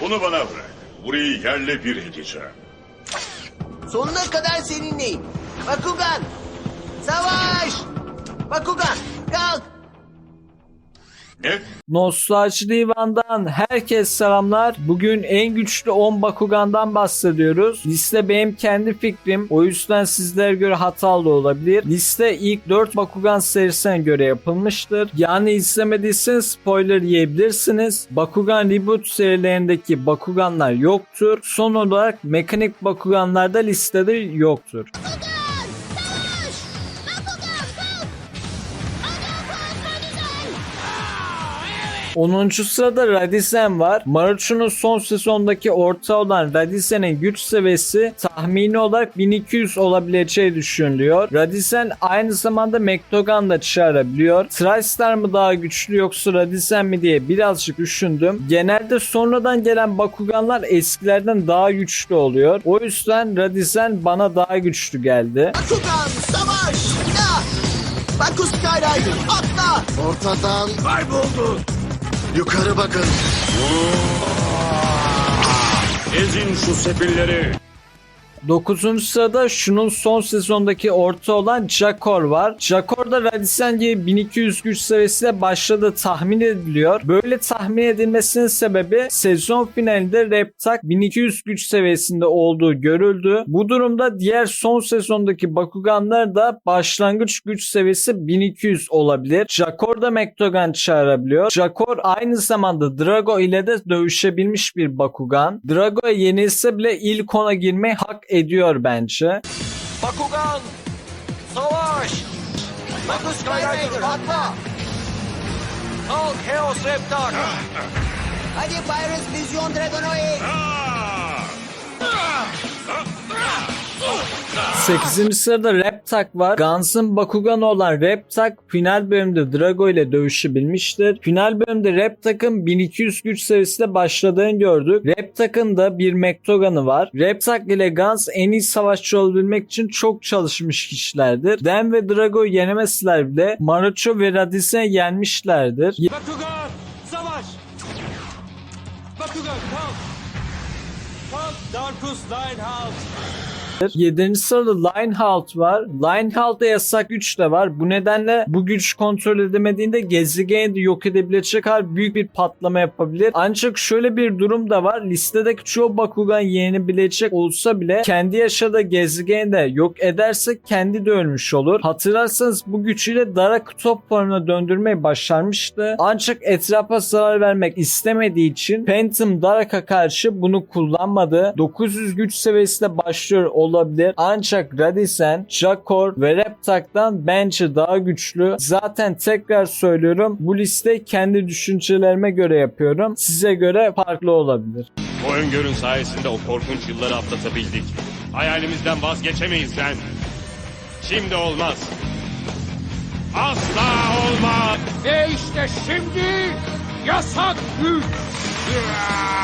Bunu bana bırak. Burayı yerle bir edeceğim. Sonuna kadar seninleyim. Bakugan! Savaş! Bakugan! Kalk! Ne? Nostalji Divan'dan herkes selamlar. Bugün en güçlü 10 Bakugan'dan bahsediyoruz. Liste benim kendi fikrim. O yüzden sizlere göre hatalı olabilir. Liste ilk 4 Bakugan serisine göre yapılmıştır. Yani izlemediyseniz spoiler yiyebilirsiniz. Bakugan Reboot serilerindeki Bakuganlar yoktur. Son olarak mekanik Bakuganlar da listede yoktur. 10. sırada Radisen var. Marucho'nun son sezondaki orta olan Radisen'in güç seviyesi tahmini olarak 1200 olabileceği düşünülüyor. Radisen aynı zamanda Mektogan da çağırabiliyor. Tristar mı daha güçlü yoksa Radisen mi diye birazcık düşündüm. Genelde sonradan gelen Bakuganlar eskilerden daha güçlü oluyor. O yüzden Radisen bana daha güçlü geldi. Bakugan! Savaş! Ya! Baku Skyrider! Atla! Ortadan kayboldu. Yukarı bakın. Ezin şu sefilleri. 9. sırada şunun son sezondaki orta olan Jakor var. Jakor da Radisen gibi 1200 güç seviyesiyle başladığı tahmin ediliyor. Böyle tahmin edilmesinin sebebi sezon finalinde Reptak 1200 güç seviyesinde olduğu görüldü. Bu durumda diğer son sezondaki Bakuganlar da başlangıç güç seviyesi 1200 olabilir. Jakor da Mektogan çağırabiliyor. Jakor aynı zamanda Drago ile de dövüşebilmiş bir Bakugan. Drago'ya yenilse bile ilk ona girmeyi hak ediyor bence. Bakugan! Savaş! Baku Skyrider! Atla! Kalk Heos Reptar! Hadi Pyrus Vizyon Dragonoid! 8. sırada Reptak var. Guns'ın Bakugan'ı olan Reptak final bölümde Drago ile dövüşebilmiştir. Final bölümde Reptak'ın 1200 güç seviyesiyle başladığını gördük. Reptak'ın da bir Mektogan'ı var. Reptak ile Guns en iyi savaşçı olabilmek için çok çalışmış kişilerdir. Den ve Drago'yu yenemeseler bile Marucho ve Radis'e yenmişlerdir. Bakugan! Savaş! Bakugan kalk! Kalk Darkus Linehouse! 7. sırada Lionheart var. Lionheart'ta yasak güç de var. Bu nedenle bu güç kontrol edemediğinde gezegeni de yok edebilecek kadar büyük bir patlama yapabilir. Ancak şöyle bir durum da var. Listedeki çoğu Bakugan yenebilecek olsa bile kendi yaşadığı gezegeni de yok ederse kendi de ölmüş olur. Hatırlarsanız bu gücüyle Darak top formuna döndürmeyi başarmıştı. Ancak etrafa zarar vermek istemediği için Phantom Darak'a karşı bunu kullanmadı. 900 güç seviyesiyle başlıyor olabilir. Ancak Radisen, Jakor ve Reptak'tan bence daha güçlü. Zaten tekrar söylüyorum bu liste kendi düşüncelerime göre yapıyorum. Size göre farklı olabilir. O öngörün sayesinde o korkunç yılları atlatabildik. Hayalimizden vazgeçemeyiz ben. Şimdi olmaz. Asla olmaz. Ve işte şimdi yasak güç. Iron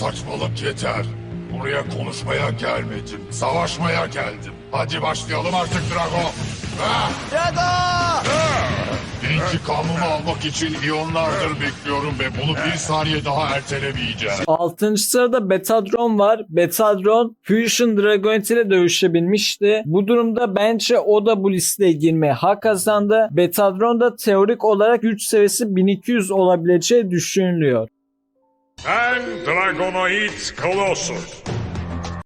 saçmalık yeter. Buraya konuşmaya gelmedim. Savaşmaya geldim. Hadi başlayalım artık Drago. Drago! İntikamımı almak için iyonlardır bekliyorum ve bunu bir saniye daha ertelemeyeceğim. 6. sırada Betadron var. Betadron Fusion Dragonet ile dövüşebilmişti. Bu durumda bence o da bu listeye girmeye hak kazandı. Betadron da teorik olarak güç seviyesi 1200 olabileceği düşünülüyor. Ben Dragonoid Colossus.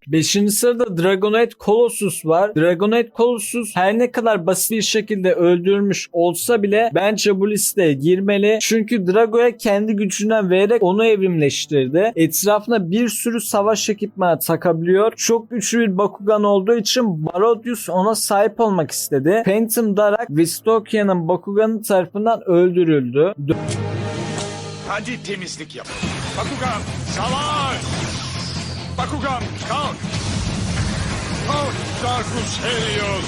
5. sırada Dragonoid Colossus var. Dragonoid Colossus her ne kadar basit bir şekilde öldürmüş olsa bile bence bu listeye girmeli. Çünkü Drago'ya kendi gücünden vererek onu evrimleştirdi. Etrafına bir sürü savaş ekipmanı takabiliyor. Çok güçlü bir Bakugan olduğu için Barodius ona sahip olmak istedi. Phantom Darak Vistokia'nın Bakuganı tarafından öldürüldü. Hadi temizlik yapalım. Bakugan savaş. Bakugan kalk. Kalk Darkus Helios.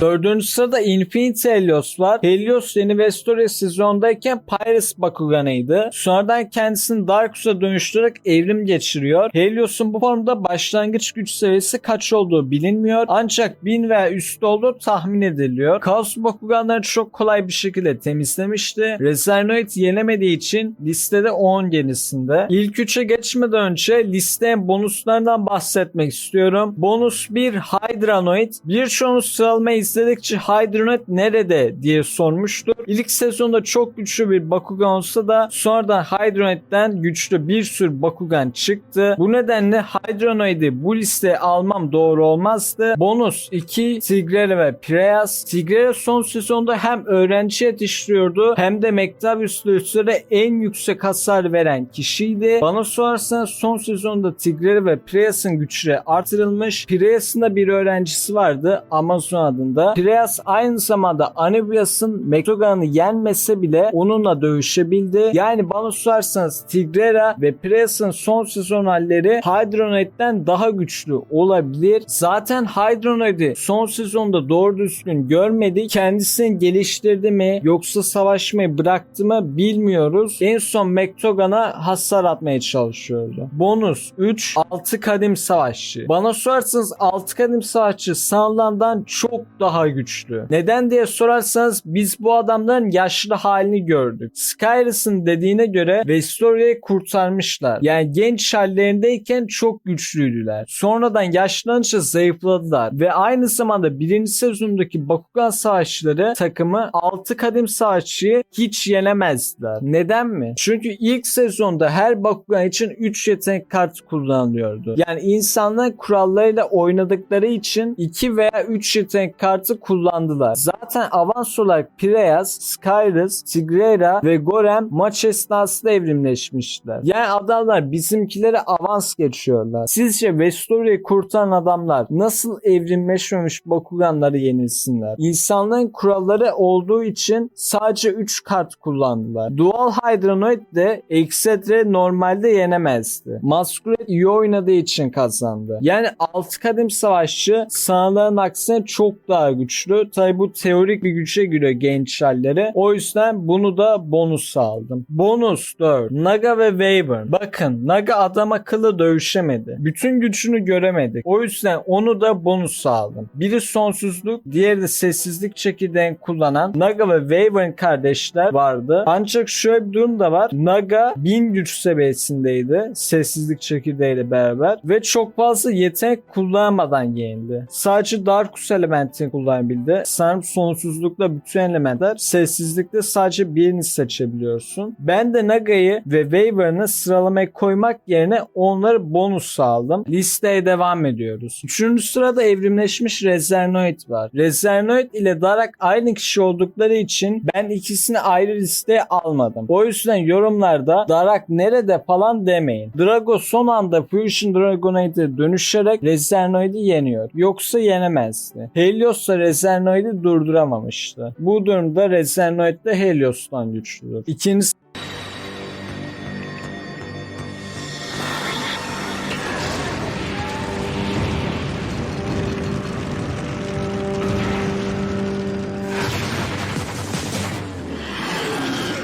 Dördüncü sırada Infinity Helios var. Helios yeni Vestoria sezondayken Pyrus Bakugan'ıydı. Sonradan kendisini Darkus'a dönüştürerek evrim geçiriyor. Helios'un bu formda başlangıç güç seviyesi kaç olduğu bilinmiyor. Ancak 1000 veya üstü olduğu tahmin ediliyor. Chaos Bakuganları çok kolay bir şekilde temizlemişti. Rezernoid yenemediği için listede 10 gerisinde. İlk 3'e geçmeden önce listenin bonuslarından bahsetmek istiyorum. Bonus 1 Hydranoid. Birçoğunuz sıralamayı izledikçe Hydranoid nerede diye sormuştur. İlk sezonda çok güçlü bir Bakugan olsa da sonradan Hydranoid'den güçlü bir sürü Bakugan çıktı. Bu nedenle Hydranoid'i bu listeye almam doğru olmazdı. Bonus 2 Tigrera ve Pireas. Tigrera son sezonda hem öğrenci yetiştiriyordu hem de Mektabius üstlere en yüksek hasar veren kişiydi. Bana sorarsanız son sezonda Tigrera ve Pireas'ın güçleri artırılmış. Pireas'ın da bir öğrencisi vardı Amazon adında. Pireas aynı zamanda Anibias'ın Mektogan'ı yenmese bile onunla dövüşebildi. Yani bana sorarsanız Tigrera ve Pireas'ın son sezon halleri Hydronoid'den daha güçlü olabilir. Zaten Hydronoid'i son sezonda doğru düzgün görmedik. Kendisini geliştirdi mi yoksa savaşmayı bıraktı mı bilmiyoruz. En son Mektogan'a hasar atmaya çalışıyordu. Bonus 3 6 kadim savaşçı. Bana sorarsanız 6 kadim savaşçı sanılandan çok daha güçlü. Neden diye sorarsanız biz bu adamların yaşlı halini gördük. Skyrus'ın dediğine göre Vestoria'yı kurtarmışlar. Yani genç hallerindeyken çok güçlüydüler. Sonradan yaşlanınca zayıfladılar ve aynı zamanda birinci sezondaki Bakugan savaşçıları takımı 6 kadim savaşçıyı hiç yenemezdiler. Neden mi? Çünkü ilk sezonda her Bakugan için 3 yetenek kartı kullanılıyordu. Yani insanlar kurallarıyla oynadıkları için 2 veya 3 yetenek kartı kullandılar. Zaten avans olarak Pireas, Skyrus, Tigrera ve Gorem maç esnasında evrimleşmişler. Yani adamlar bizimkilere avans geçiyorlar. Sizce Vestoria'yı kurtaran adamlar nasıl evrimleşmemiş Bakuganları yenilsinler? İnsanların kuralları olduğu için sadece 3 kart kullandılar. Dual Hydronoid de Excedre normalde yenemezdi. Masquerade iyi oynadığı için kazandı. Yani 6 kadim savaşçı sağların aksine çok daha güçlü. Tabi bu teorik bir güce göre genç halleri. O yüzden bunu da bonus aldım. Bonus 4. Naga ve Wyvern. Bakın Naga adam akıllı dövüşemedi. Bütün gücünü göremedik. O yüzden onu da bonus aldım. Biri sonsuzluk, diğeri de sessizlik çekirdeğini kullanan Naga ve Wyvern kardeşler vardı. Ancak şöyle bir durum da var. Naga 1000 güç seviyesindeydi. Sessizlik çekirdeğiyle beraber. Ve çok fazla yetenek kullanmadan yenildi. Sadece Darkus elementini kullanabildi. Sanırım sonsuzlukla bütün elementler sessizlikte sadece birini seçebiliyorsun. Ben de Naga'yı ve Wyvern'ı sıralamaya koymak yerine onları bonus aldım. Listeye devam ediyoruz. Üçüncü sırada evrimleşmiş Rezernoid var. Rezernoid ile Darak aynı kişi oldukları için ben ikisini ayrı listeye almadım. O yüzden yorumlarda Darak nerede falan demeyin. Drago son anda Fusion Dragonoid'e dönüşerek Rezernoid'i yeniyor. Yoksa yenemezdi. Helios da Rezernoid'i durduramamıştı. Bu durumda Rezernoid de Helios'tan güçlüdür. İkinci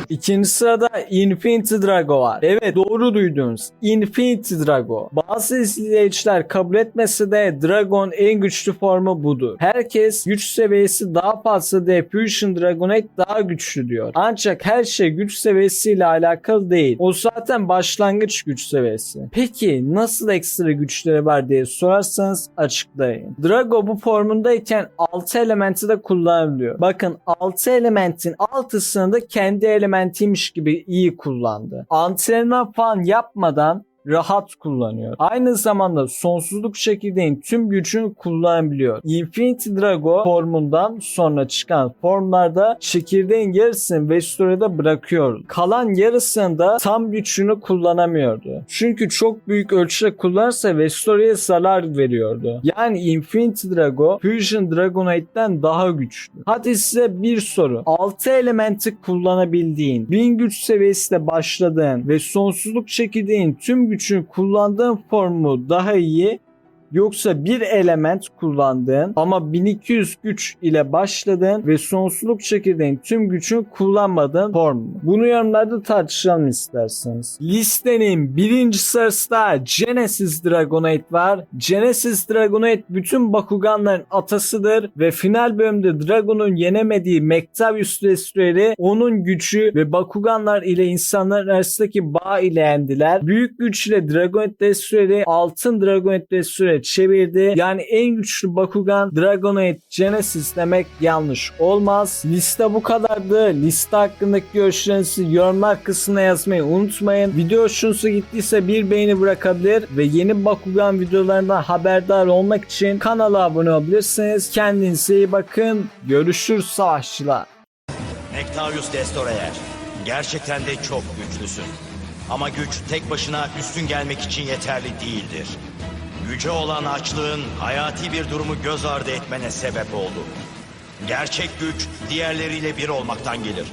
İkinci sırada Infinity Drago var. Evet doğru duydunuz. Infinity Drago. Bazı izleyiciler kabul etmese de Dragon en güçlü formu budur. Herkes güç seviyesi daha fazla diye Fusion Dragonoid daha güçlü diyor. Ancak her şey güç seviyesiyle alakalı değil. O zaten başlangıç güç seviyesi. Peki nasıl ekstra güçleri var diye sorarsanız açıklayayım. Drago bu formundayken 6 elementi de kullanabiliyor. Bakın 6 elementin 6'sını da kendi elementiymiş gibi iyi kullandı. Antrenman falan yapmadan rahat kullanıyor. Aynı zamanda sonsuzluk çekirdeğin tüm gücünü kullanabiliyor. Infinity Drago formundan sonra çıkan formlarda çekirdeğin yarısını Vestoria'da bırakıyor. Kalan yarısını da tam gücünü kullanamıyordu. Çünkü çok büyük ölçüde kullanırsa Vestoria'ya zarar veriyordu. Yani Infinity Drago Fusion Dragonoid'den daha güçlü. Hadi size bir soru. 6 elementi kullanabildiğin, 1000 güç seviyesiyle başladığın ve sonsuzluk çekirdeğin tüm gücünü kullandığın formu daha iyi Yoksa bir element kullandığın ama 1200 güç ile başladığın ve sonsuzluk çekirdeğin tüm gücünü kullanmadığın form? Bunu yorumlarda tartışalım isterseniz. Listenin birinci sırasında Genesis Dragonite var. Genesis Dragonite bütün Bakuganların atasıdır ve final bölümde Dragon'un yenemediği Mectavius Destroyer'i onun gücü ve Bakuganlar ile insanlar arasındaki bağ ile yendiler. Büyük güç ile Dragonite Destroyer'i altın Dragonite Destroyer'e çevirdi. Yani en güçlü Bakugan Dragonite Genesis demek yanlış olmaz. Liste bu kadardı. Liste hakkındaki görüşlerinizi yorumlar kısmına yazmayı unutmayın. Video hoşunuza gittiyse bir beğeni bırakabilir ve yeni Bakugan videolarından haberdar olmak için kanala abone olabilirsiniz. Kendinize iyi bakın. Görüşürüz savaşçılar. Nectarius Destroyer. Gerçekten de çok güçlüsün. Ama güç tek başına üstün gelmek için yeterli değildir. Güce olan açlığın hayati bir durumu göz ardı etmene sebep oldu. Gerçek güç diğerleriyle bir olmaktan gelir.